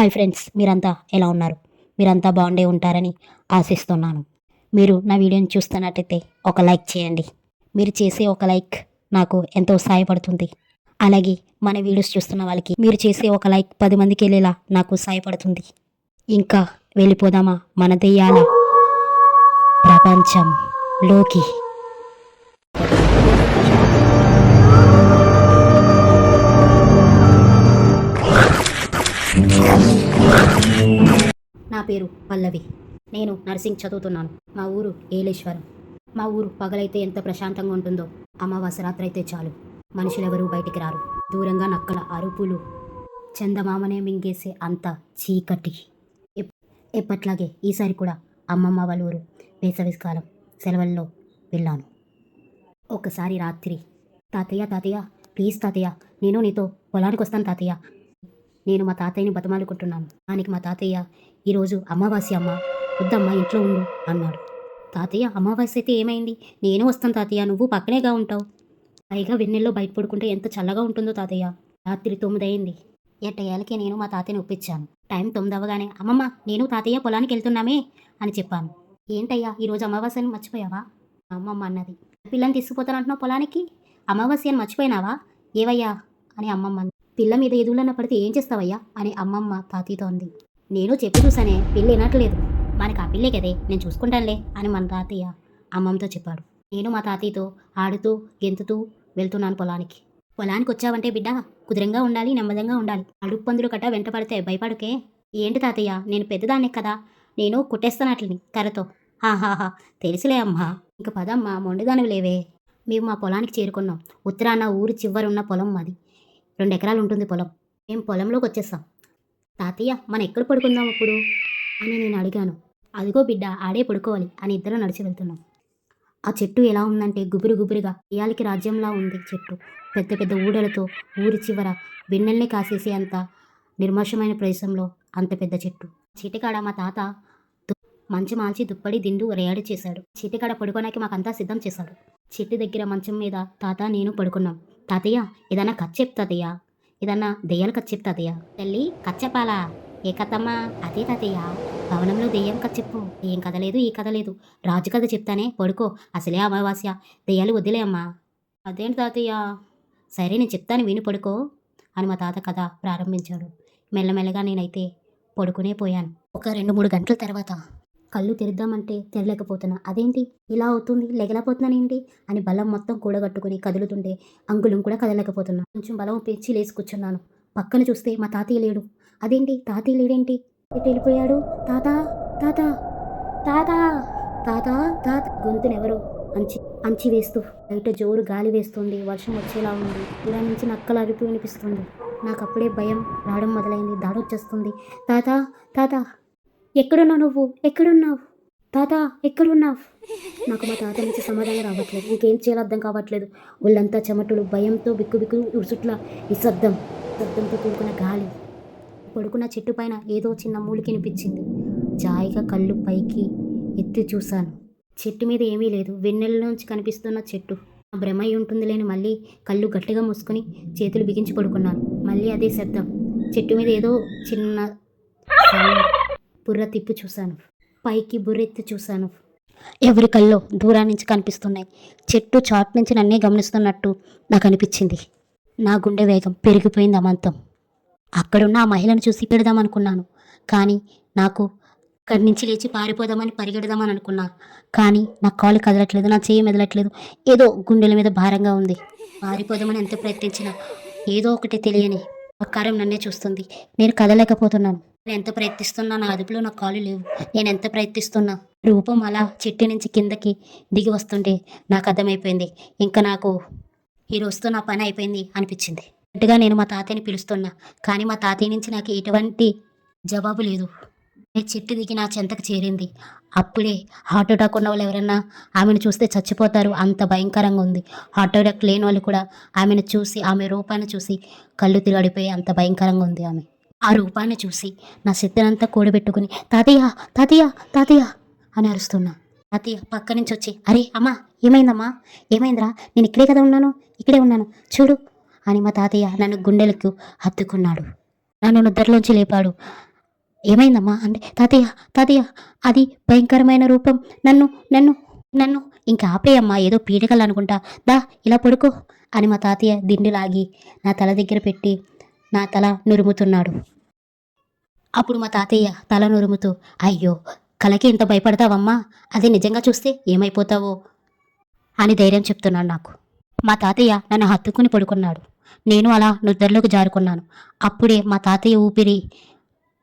Hi friends మీరంతా ఎలా ఉన్నారు? మీరంతా బాగుండే ఉంటారని ఆశిస్తున్నాను. మీరు నా వీడియోని చూస్తున్నట్టయితే ఒక లైక్ చేయండి. మీరు చేసే ఒక లైక్ నాకు ఎంతో సహాయపడుతుంది అలాగే మన వీడియోస్ చూస్తున్న వాళ్ళకి మీరు చేసే ఒక లైక్ పది మందికి వెళ్ళేలా నాకు సహాయపడుతుంది ఇంకా వెళ్ళిపోదామా? మన దెయ్యాల ప్రపంచంలోకి. పేరు పల్లవి. నేను నర్సింగ్ చదువుతున్నాను. మా ఊరు ఏలేశ్వరం. మా ఊరు పగలైతే ఎంత ప్రశాంతంగా ఉంటుందో అమావాస్య రాత్రి అయితే చాలు. మనుషులెవరూ బయటికి రారు. దూరంగా నక్కల అరుపులు. చందమామనే మింగేసే అంత చీకటి. ఎప్- ఎప్పట్లాగే ఈసారి కూడా అమ్మమ్మ వాళ్ళ ఊరు వేసవికాలం సెలవుల్లో వెళ్ళాను. ఒకసారి రాత్రి తాతయ్య తాతయ్య ప్లీజ్ తాతయ్య నేను నీతో పొలానికి వస్తాను తాతయ్య నేను మా తాతయ్యని బతమాలుకుంటున్నాను. దానికి మా తాతయ్య ఈరోజు అమావాస్య అమ్మ వద్దమ్మా ఇంట్లో ఉండు అన్నాడు. తాతయ్య అమావాస్య అయితే ఏమైంది? నేను వస్తాను తాతయ్య నువ్వు పక్కనేగా ఉంటావు. పైగా వెన్నెల్లో బయట పడుకుంటే ఎంత చల్లగా ఉంటుందో తాతయ్య. రాత్రి తొమ్మిది అయింది నేను మా తాతయ్యని ఒప్పించాను. టైం తొమ్మిది అవ్వగానే అమ్మమ్మ నేను తాతయ్య పొలానికి వెళ్తున్నామే అని చెప్పాను. ఏంటయ్యా ఈరోజు అమావాస్యని మర్చిపోయావా? అమ్మమ్మ అన్నది. పిల్లని తీసుకుపోతానంటున్నావు పొలానికి? అమావాస్యని మర్చిపోయినావా? ఏవయ్యా? అని అమ్మమ్మ అంది. పిల్ల మీద ఎదులన్న పడితే ఏం చేస్తావయ్యా? అని అమ్మమ్మ తాతయ్యతో ఉంది నేను చెప్పి చూసానే పిల్ల వినట్లేదు మనకి ఆ పిల్లే కదే నేను చూసుకుంటానులే అని మన తాతయ్య అమ్మమ్మతో చెప్పాడు. నేను మా తాతయ్యతో ఆడుతూ గెంతుతూ వెళ్తున్నాను పొలానికి. పొలానికి వచ్చావంటే బిడ్డ కుదురంగా ఉండాలి నెమ్మదంగా ఉండాలి. అడుగు పందులు కట్ట వెంట పడితే భయపడుకే. ఏంటి తాతయ్య నేను పెద్దదాన్నే కదా నేను కుట్టేస్తానట్లని కర్రతో. హాహాహా తెలుసులే అమ్మా. ఇంక పదమ్మా మొండిదానివి లేవే. మేము మా పొలానికి చేరుకున్నాం. ఉత్తరాన ఊరి చివరున్న పొలం మాది. రెండు ఎకరాలు ఉంటుంది పొలం. మేము పొలంలోకి వచ్చేస్తాం. తాతయ్య మనం ఎక్కడ పడుకుందాం అప్పుడు? అని నేను అడిగాను. అదిగో బిడ్డ ఆడే పడుకోవాలి అని ఇద్దరు నడిచి వెళ్తున్నాం. ఆ చెట్టు ఎలా ఉందంటే గుబురు గుబురుగా ఇయాలకి రాజ్యంలా ఉంది చెట్టు. పెద్ద పెద్ద ఊడలతో ఊరి చివర వెన్నెల్ని కాసేసే అంత నిర్మోషమైన ప్రదేశంలో అంత పెద్ద చెట్టు. చీటికాడ మా తాత దు- మంచం మాల్చి దుప్పడి దిండు రేయాడి చేశాడు. చీటికాడ పడుకోడానికి మాకంతా సిద్ధం చేశాడు. చెట్టు దగ్గర మంచం మీద తాత నేను పడుకున్నాం. తాతయ్య ఏదన్నా కథ చెప్పు తాతయ్య ఏదన్నా దెయ్యాలు కథ చెప్పు తాతయ్య తల్లి కథ చెప్పాలా ఏ కథమ్మా? అదే తాతయ్య. భవనంలో దెయ్యం కథ చెప్పు. ఏం కథ లేదు ఈ కథ లేదు. రాజు కథ చెప్తానే పడుకో. అసలే అమావాస్య. దెయ్యాలు వద్దులే అమ్మా. అదేంటి తాతయ్య? సరే నేను చెప్తాను విని పడుకో అని మా తాత కథ ప్రారంభించాడు. మెల్లమెల్లగా నేనైతే పడుకునే పోయాను. ఒక రెండు మూడు గంటల తర్వాత కళ్ళు తెరుద్దామంటే తెరలేకపోతున్నా. అదేంటి? ఇలా అవుతుంది? లెగలేకపోతున్నానేంటి? అని బలం మొత్తం కూడగట్టుకుని కదులుతుంటే అంగుళం కూడా కదలకపోతున్నా కొంచెం బలం పెంచి లేచి కూర్చున్నాను. పక్కన చూస్తే మా తాతయ్య లేడు. అదేంటి? తాతయ్య లేడేంటి? ఎటు వెళ్ళిపోయాడు? తాత? తాత? తాత? తాత? తాత? గొంతునెవరు అంచి అంచి వేస్తూ. బయట జోరు గాలి వేస్తుంది. వర్షం వచ్చేలా ఉంది. ఇలా నుంచి నక్కలు అరుపు వినిపిస్తుంది. నాకు అప్పుడే భయం. రావడం మొదలైంది. దాడొచ్చేస్తుంది. తాత? తాత? ఎక్కడున్నావు నువ్వు? ఎక్కడున్నావు? తాత ఎక్కడున్నావు? నాకు మా తాత నుంచి సమాధానం రావట్లేదు. ఇంకేం చేయాలో అర్థం కావట్లేదు. ఒళ్ళంతా చెమటలు భయంతో బిక్కు బిక్కు ఉరుసుట్ల నిశ్శబ్దం. శబ్దంతో కూడుకున్న గాలి. పడుకున్న చెట్టు పైన ఏదో చిన్న మూలికి వినిపించింది. జాయిగా కళ్ళు పైకి ఎత్తి చూశాను. చెట్టు మీద ఏమీ లేదు. వెన్నెలలోంచి కనిపిస్తున్న చెట్టు. ఆ ఉంటుంది లేని మళ్ళీ. కళ్ళు గట్టిగా మూసుకొని చేతులు బిగించి పడుకున్నాను. మళ్ళీ అదే శబ్దం. చెట్టు మీద ఏదో చిన్న బుర్ర తిప్పి చూశాను. పైకి బుర్రెత్తి చూశాను. ఎవరి కల్లో దూరా నుంచి కనిపిస్తున్నాయి. చెట్టు చాట్ నుంచి నన్నే గమనిస్తున్నట్టు నాకు అనిపించింది. నా గుండె వేగం పెరిగిపోయింది అమంతం. అక్కడున్న ఆ మహిళను చూసి పెడదాం అనుకున్నాను. కానీ నాకు అక్కడి నుంచి లేచి పారిపోదామని పరిగెడదామని అనుకున్నా. కానీ నా కాలు కదలట్లేదు నా చేయి మెదలట్లేదు. ఏదో గుండెల మీద భారంగా ఉంది. పారిపోదామని ఎంత ప్రయత్నించినా ఏదో ఒకటి తెలియని అకారం నన్నే చూస్తుంది. నేను కదలేకపోతున్నాను నేను ఎంత ప్రయత్నిస్తున్నా నా అదుపులో నా కాలు లేవు. నేను ఎంత ప్రయత్నిస్తున్నా రూపం అలా చెట్టు నుంచి కిందకి దిగి వస్తుంటే నాకు అర్థమైపోయింది. ఇంకా నాకు ఈ రోజుతో నా పని అయిపోయింది అనిపించింది. గట్టిగా నేను మా తాతయ్యని పిలుస్తున్నా. కానీ మా తాతయ్య నుంచి నాకు ఎటువంటి జవాబు లేదు. నేను చెట్టు దిగి నా చెంతకు చేరింది. అప్పుడే హార్ట్ అటాక్ ఉన్న వాళ్ళు ఎవరైనా ఆమెను చూస్తే చచ్చిపోతారు. అంత భయంకరంగా ఉంది. హార్ట్ అటాక్ లేని వాళ్ళు కూడా ఆమెను చూసి ఆమె రూపాన్ని చూసి కళ్ళు తిరగడిపోయి అంత భయంకరంగా ఉంది ఆమె. ఆ రూపాన్ని చూసి నా శక్తినంతా కూడబెట్టుకుని తాతయ్య తాతయ్య తాతయ్య అని అరుస్తున్నా. తాతయ్య పక్క నుంచి వచ్చి అరే అమ్మా ఏమైందమ్మా? ఏమైందిరా? నేను ఇక్కడే కదా ఉన్నాను ఇక్కడే ఉన్నాను చూడు అని మా తాతయ్య నన్ను గుండెలకు హత్తుకున్నాడు. నన్ను నిద్రలోంచి లేపాడు. ఏమైందమ్మా? అంటే తాతయ్య తాతయ్య అది భయంకరమైన రూపం. నన్ను నన్ను నన్ను ఇంకా ఆపేయమ్మా ఏదో పీడకలు అనుకుంటా దా ఇలా పడుకో అని మా తాతయ్య దిండు లాగి నా తల దగ్గర పెట్టి నా తల నురుముతున్నాడు. అప్పుడు మా తాతయ్య తల నురుముతూ అయ్యో కలకి ఇంత భయపడతావమ్మా? అది నిజంగా చూస్తే ఏమైపోతావో? అని ధైర్యం చెప్తున్నాడు నాకు. మా తాతయ్య నన్ను హత్తుకుని పడుకున్నాడు. నేను అలా నిద్రలోకి జారుకున్నాను. అప్పుడే మా తాతయ్య ఊపిరి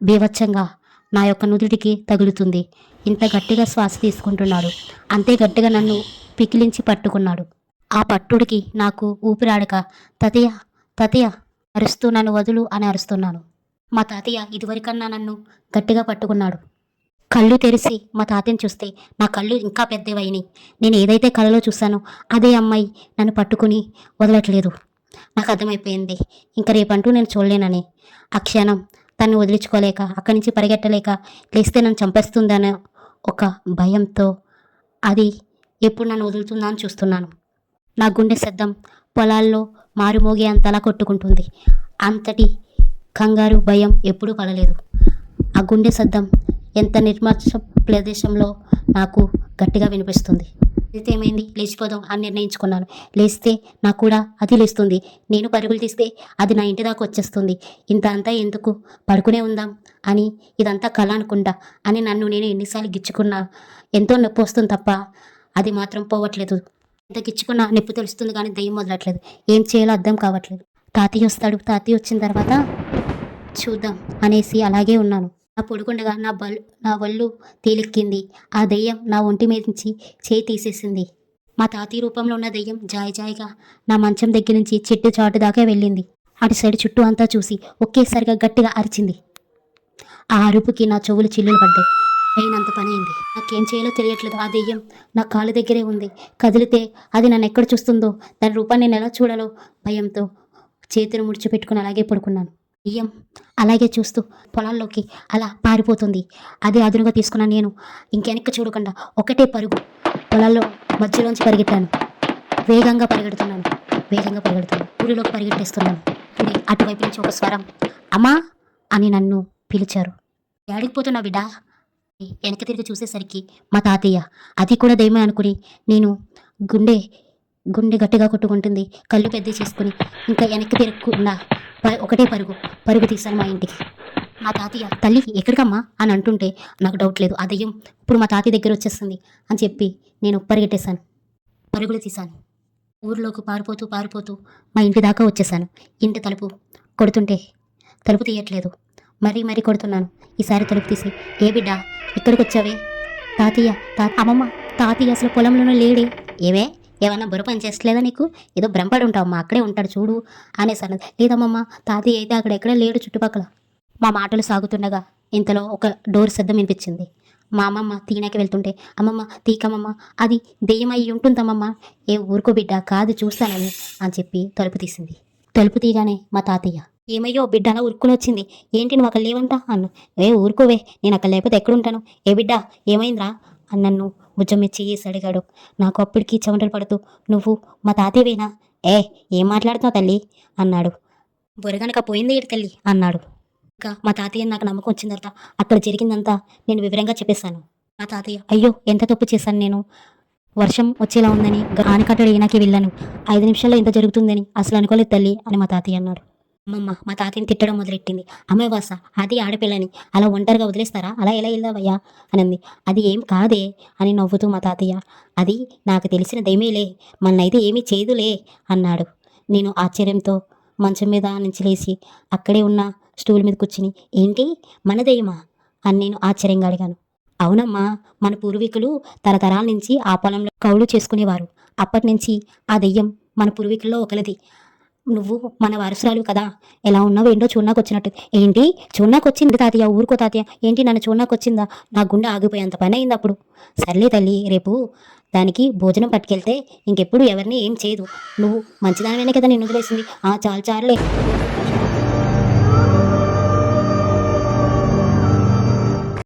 బీభత్సంగా నా యొక్క నుదుటికి తగులుతుంది. ఇంత గట్టిగా శ్వాస తీసుకుంటున్నాడు. అంతే గట్టిగా నన్ను పికిలించి పట్టుకున్నాడు. ఆ పట్టుడికి నాకు ఊపిరాడక తతయ్య తతయ్య అరుస్తూ నన్ను వదులు అని అరుస్తున్నాను. మా తాతయ్య ఇదివరకన్నా నన్ను గట్టిగా పట్టుకున్నాడు. కళ్ళు తెరిచి మా తాతయ్యని చూస్తే నా కళ్ళు ఇంకా పెద్దవైనాయి నేను ఏదైతే కళలో చూశానో అదే అమ్మాయి నన్ను పట్టుకుని వదలట్లేదు. నాకు అర్థమైపోయింది. ఇంకా రేపంటూ నేను చూడలేనని. ఆ క్షణం తను వదిలించుకోలేక అక్కడి నుంచి పరిగెట్టలేక లేస్తే నన్ను చంపేస్తుందనే ఒక భయంతో అది ఎప్పుడు నన్ను వదులుతుందా అని చూస్తున్నాను. నా గుండె శబ్దం పొలాల్లో మారుమోగే అంతలా కొట్టుకుంటుంది. అంతటి కంగారు భయం ఎప్పుడూ పడలేదు. ఆ గుండె శబ్దం ఎంత నిర్మాచ ప్రదేశంలో నాకు గట్టిగా వినిపిస్తుంది. అయితే ఏమైంది లేచిపోదాం అని నిర్ణయించుకున్నాను. లేస్తే నాకు కూడా అది లేస్తుంది. నేను పరుగులు తీస్తే అది నా ఇంటి దాకా వచ్చేస్తుంది. ఇంత అంతా ఎందుకు? పడుకునే ఉందాం అని ఇదంతా కళ అనుకుంటా అని నన్ను నేను ఎన్నిసార్లు గిచ్చుకున్నా. ఎంతో నొప్పి వస్తుంది తప్ప అది మాత్రం పోవట్లేదు. ఎంత గిచ్చుకున్నా నొప్పి తెలుస్తుంది కానీ దయ్యం మొదలట్లేదు ఏం చేయాలో అర్థం కావట్లేదు. తాతయ్య వస్తాడు. తాతయ్య వచ్చిన తర్వాత చూద్దాం అనేసి అలాగే ఉన్నాను. నా పొడుకుండగా నా బల్ నా వళ్ళు తేలెక్కింది. ఆ దెయ్యం నా ఒంటి మీద నుంచి చేయి తీసేసింది. మా తాతయ్య రూపంలో ఉన్న దెయ్యం జాయ్ జాయిగా నా మంచం దగ్గర నుంచి చెట్టు చాటు దాకా వెళ్ళింది. అటు సైడ్ చుట్టూ అంతా చూసి ఒకేసారిగా గట్టిగా అరిచింది. ఆ అరుపుకి నా చెవులు చిల్లులు పడ్డాయి. అయినంత పని అయింది. నాకేం చేయాలో తెలియట్లేదు. ఆ దెయ్యం నా కాలు దగ్గరే ఉంది. కదిలితే అది నన్ను ఎక్కడ చూస్తుందో దాని రూపాన్ని నేను ఎలా చూడాలో భయంతో చేతులు ముడిచిపెట్టుకుని అలాగే పడుకున్నాను. బియ్యం అలాగే చూస్తూ పొలాల్లోకి అలా పారిపోతుంది. అది అదునుగా తీసుకున్న నేను ఇంకెనక్కి చూడకుండా ఒకటే పరుగు పొలాల్లో మధ్యలోంచి పరిగెట్టాను వేగంగా పరిగెడుతున్నాను. వేగంగా పరిగెడుతున్నాను. ఊరిలోకి పరిగెట్టేస్తున్నాను. ఇప్పుడే అటువైపు నుంచి ఒక స్వరం అమ్మా అని నన్ను పిలిచారు. యాడికి పోతున్నా బిడ్డా. వెనక తిరిగి చూసేసరికి మా తాతయ్య అది కూడా దయమే అనుకుని నేను గుండె గుండె గట్టిగా కొట్టుకుంటుంది. కళ్ళు పెద్ద చేసుకుని ఇంకా వెనక్కి తిరగకుండా ప- ఒకటే పరుగు. పరుగు తీశాను మా ఇంటికి. మా తాతయ్య తల్లి ఎక్కడికమ్మా? అని అంటుంటే నాకు డౌట్ లేదు. ఆ దయ్యం ఇప్పుడు మా తాతయ్య దగ్గర వచ్చేస్తుంది అని చెప్పి నేను పరిగెట్టేశాను. పరుగులు తీశాను. ఊర్లోకి పారిపోతూ పారిపోతూ మా ఇంటి దాకా వచ్చేసాను ఇంటి తలుపు కొడుతుంటే తలుపు తీయట్లేదు. మరీ మరీ కొడుతున్నాను. ఈసారి తలుపు తీసి ఏ బిడ్డ ఇక్కడికి వచ్చావే తాతయ్య తా అమ్మమ్మ తాతయ్య అసలు పొలంలోనే లేడే. ఏవే? ఏమన్నా బుర్ర పని చేస్తలేదా నీకు? ఏదో భ్రమపడి ఉంటావమ్మా అక్కడే ఉంటాడు చూడు అనేసాను లేదమ్మమ్మ తాతయ్య అయితే అక్కడ ఎక్కడే లేడు చుట్టుపక్కల. మా మాటలు సాగుతుండగా ఇంతలో ఒక డోర్ శబ్దం వినిపించింది. మా అమ్మమ్మ తీనాకి వెళ్తుంటే అమ్మమ్మ తీకమ్మమ్మ అది దెయ్యం ఉంటుందమ్మమ్మ. ఏ ఊరుకో బిడ్డ కాదు చూస్తానని అని చెప్పి తలుపు తీసింది. తలుపు తీయగానే మా తాతయ్య ఏమయ్యో బిడ్డ అలా ఉరుక్కుని వచ్చింది. ఏంటి నువ్వు అక్కడ లేవంట? అన్ను ఏ ఊరుకోవే నేను అక్కడ లేకపోతే ఎక్కడుంటాను ఏ బిడ్డ ఏమైందిరా? అని నన్ను భుజం మీద చేసి అడిగాడు నాకు అప్పటికి చెమటలు పడుతూ నువ్వు మా తాతయ్యవేనా? ఏ ఏం మాట్లాడుతున్నావు తల్లి? అన్నాడు. బురగనక పోయింది ఏడు తల్లి? అన్నాడు. ఇంకా మా తాతయ్య నాకు నమ్మకం వచ్చిన తర్వాత అక్కడ జరిగిందంతా నేను వివరంగా చెప్పేశాను. మా తాతయ్య అయ్యో ఎంత తప్పు చేశాను నేను? వర్షం వచ్చేలా ఉందని ఆనకట్టడి ఈయనకి వెళ్ళాను. ఐదు నిమిషాల్లో ఎంత జరుగుతుందని అసలు అనుకోలేదు తల్లి అని మా తాతయ్య అన్నాడు. అమ్మమ్మ మా తాతయ్యని తిట్టడం మొదలెట్టింది. అమ్మాయి వాస అది ఆడపిల్లని అలా ఒంటరిగా వదిలేస్తారా? అలా ఎలా వెళ్దావయ్యా? అనంది. అది ఏం కాదే అని నవ్వుతూ మా తాతయ్య. అది నాకు తెలిసిన దయమేలే మన్నైతే ఏమీ చేయదులే అన్నాడు. నేను ఆశ్చర్యంతో మంచం మీద నుంచి లేచి అక్కడే ఉన్న స్టూల్ మీద కూర్చుని ఏంటి? మన దయ్యమా? అని నేను ఆశ్చర్యంగా అడిగాను. అవునమ్మా మన పూర్వీకులు తరతరాల నుంచి ఆ పొలంలో కౌలు చేసుకునేవారు. అప్పటి నుంచి ఆ దెయ్యం మన పూర్వీకుల్లో ఒకరిది నువ్వు మన వారసురాలు కదా. ఎలా ఉన్నావు ఏంటో చూడడానికి వచ్చినట్టు. ఏంటి? చూడడానికి వచ్చింది తాతయ్య ఊరుకో తాతయ్య. ఏంటి నన్ను చూడడానికి వచ్చిందా? నా గుండె ఆగిపోయేంత పని అయింది అప్పుడు. సర్లే తల్లి రేపు దానికి భోజనం పట్టుకెళ్తే ఇంకెప్పుడు ఎవరిని ఏం చేయదు. నువ్వు మంచిదానివైనా కదా నేను వదిలేసింది. ఆ చాలు చాలులే.